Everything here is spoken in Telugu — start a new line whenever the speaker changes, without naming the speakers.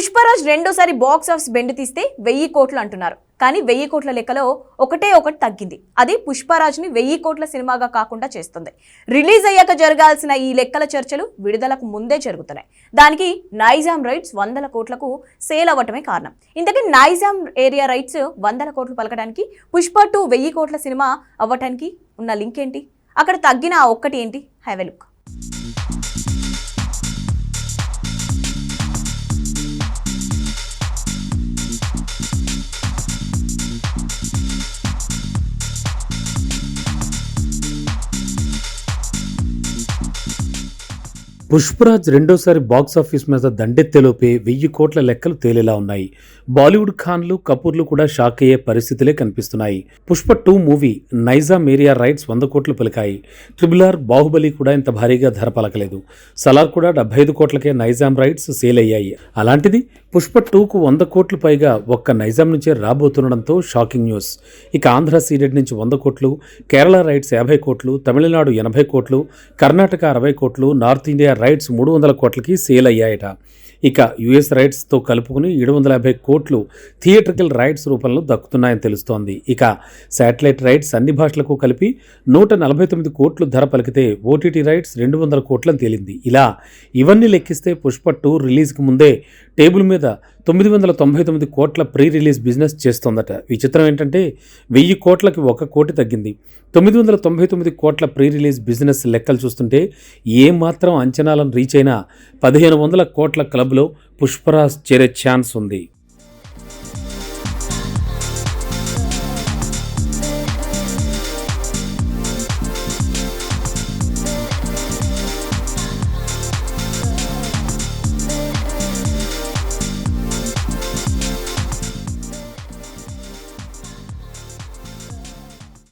పుష్పరాజ్ రెండోసారి బాక్స్ ఆఫీస్ బెండ్ తీస్తే వెయ్యి కోట్లు అంటున్నారు. కానీ వెయ్యి కోట్ల లెక్కలో ఒకటే ఒకటి తగ్గింది. అది పుష్పరాజ్ని వెయ్యి కోట్ల సినిమాగా కాకుండా చేస్తుంది. రిలీజ్ అయ్యాక జరగాల్సిన ఈ లెక్కల చర్చలు విడుదలకు ముందే జరుగుతున్నాయి. దానికి నైజాం రైట్స్ వందల కోట్లకు సేల్ అవ్వటమే కారణం. ఇంతకీ నైజాం ఏరియా రైట్స్ వందల కోట్లు పలకడానికి పుష్ప టూ వెయ్యి కోట్ల సినిమా అవ్వటానికి ఉన్న లింక్ ఏంటి? అక్కడ తగ్గిన ఆ ఒక్కటి ఏంటి? Have a look.
పుష్పరాజ్ రెండోసారి బాక్స్ ఆఫీస్ మీద దండెత్తేలోపే వెయ్యి కోట్ల లెక్కలు తేలేలా ఉన్నాయి. బాలీవుడ్ ఖాన్లు కపూర్లు కూడా షాక్ అయ్యే పరిస్థితులే కనిపిస్తున్నాయి. Pushpa two movie Nizam area rights వంద కోట్లు పలికాయి. ట్రిబుల్ ఆర్ బాహుబలి కూడా ఇంత భారీగా ధర పలకలేదు. సలార్ కూడా డెబ్బై ఐదు కోట్లకే నైజాం రైట్స్ సేల్ అయ్యాయి. అలాంటిది పుష్ప టూకు వంద కోట్లు పైగా ఒక్క నైజాం నుంచే రాబోతుండడంతో షాకింగ్ న్యూస్. ఇక ఆంధ్ర సీడెడ్ నుంచి వంద కోట్లు కేరళ రైట్స్ యాభై కోట్లు తమిళనాడు ఎనభై కోట్లు కర్ణాటక అరవై కోట్లు నార్త్ ఇండియా రైట్స్ మూడు వందల కోట్లకి సేల్ అయ్యాయట. ఇక యుఎస్ రైట్స్తో కలుపుకుని ఏడు వందల యాభై కోట్లు థియేట్రికల్ రైట్స్ రూపంలో దక్కుతున్నాయని తెలుస్తోంది. ఇక శాటిలైట్ రైట్స్ అన్ని భాషలకు కలిపి నూట నలభై తొమ్మిది కోట్లు ధర పలికితే ఓటీటీ రైట్స్ రెండు వందల కోట్లని తేలింది. ఇలా ఇవన్నీ లెక్కిస్తే పుష్ప టూ రిలీజ్కి ముందే టేబుల్ మీద తొమ్మిది వందల తొంభై తొమ్మిది కోట్ల ప్రీ రిలీజ్ బిజినెస్ చేస్తోందట. విచిత్రం ఏంటంటే వెయ్యి కోట్లకి ఒక కోటి తగ్గింది. తొమ్మిది వందల తొంభై తొమ్మిది కోట్ల ప్రీ రిలీజ్ బిజినెస్ లెక్కలు చూస్తుంటే ఏమాత్రం అంచనాలను రీచ్ అయినా పదిహేను వందల కోట్ల క్లబ్లో పుష్పరాజ్ చేరే ఛాన్స్ ఉంది.